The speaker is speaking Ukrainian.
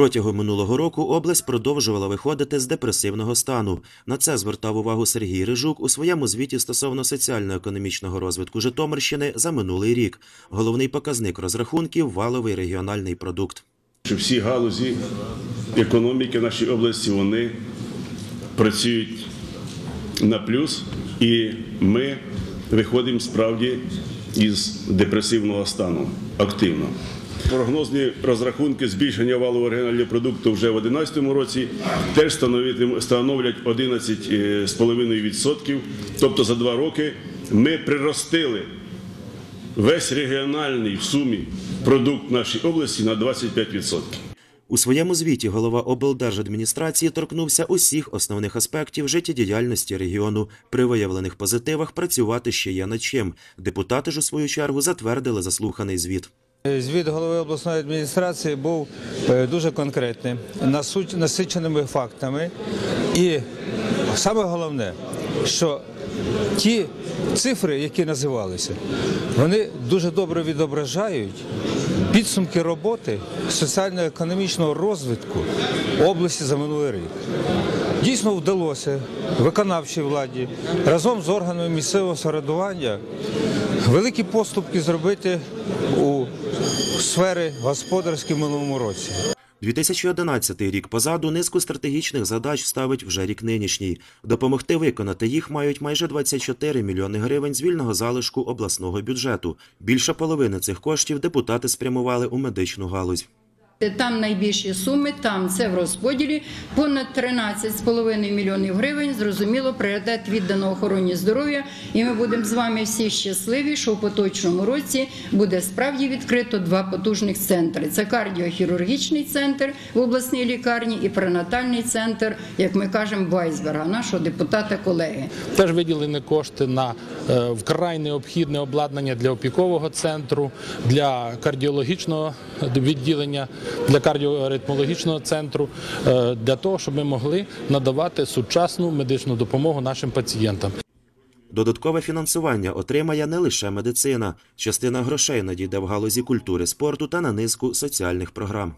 Протягом минулого року область продовжувала виходити з депресивного стану. На це звертав увагу Сергій Рижук у своєму звіті стосовно соціально-економічного розвитку Житомирщини за минулий рік. Головний показник розрахунків валовий регіональний продукт. всі галузі економіки в нашій області вони працюють на плюс, і ми виходимо справді із депресивного стану активно. Прогнозні розрахунки збільшення валового регіонального продукту вже в 2011 році теж становлять 11,5%. Тобто за два роки ми приростили весь регіональний в сумі продукт нашої області на 25%. У своєму звіті голова облдержадміністрації торкнувся усіх основних аспектів життєдіяльності регіону. При виявлених позитивах працювати ще є над чим. Депутати ж у свою чергу затвердили заслуханий звіт. Звіт голови обласної адміністрації був е, дуже конкретним, насиченими фактами. І саме головне, що ті цифри, які називалися, вони дуже добре відображають підсумки роботи соціально-економічного розвитку області за минулий рік. Дійсно вдалося виконавчій владі разом з органами місцевого самоврядування великі поступки зробити у сфери господарські в минулому році. 2011 рік позаду низку стратегічних задач ставить вже рік нинішній. Допомогти виконати їх мають майже 24 мільйони гривень з вільного залишку обласного бюджету. Більша половини цих коштів депутати спрямували у медичну галузь. Там найбільші суми, там це в розподілі понад 13,5 мільйонів гривень. Зрозуміло, пріоритет віддано охороні здоров'я. І ми будемо з вами всі щасливі, що в поточному році буде справді відкрито два потужних центри: це кардіохірургічний центр в обласній лікарні і пренатальний центр, як ми кажемо, Вайсберга, нашого депутата колеги. Теж виділені кошти на е, вкрай необхідне обладнання для опікового центру, для кардіологічного відділення, для кардіоритмологічного центру, е, для того, щоб ми могли надавати сучасну медичну допомогу нашим пацієнтам. Додаткове фінансування отримає не лише медицина. Частина грошей надійде в галузі культури, спорту та на низку соціальних програм.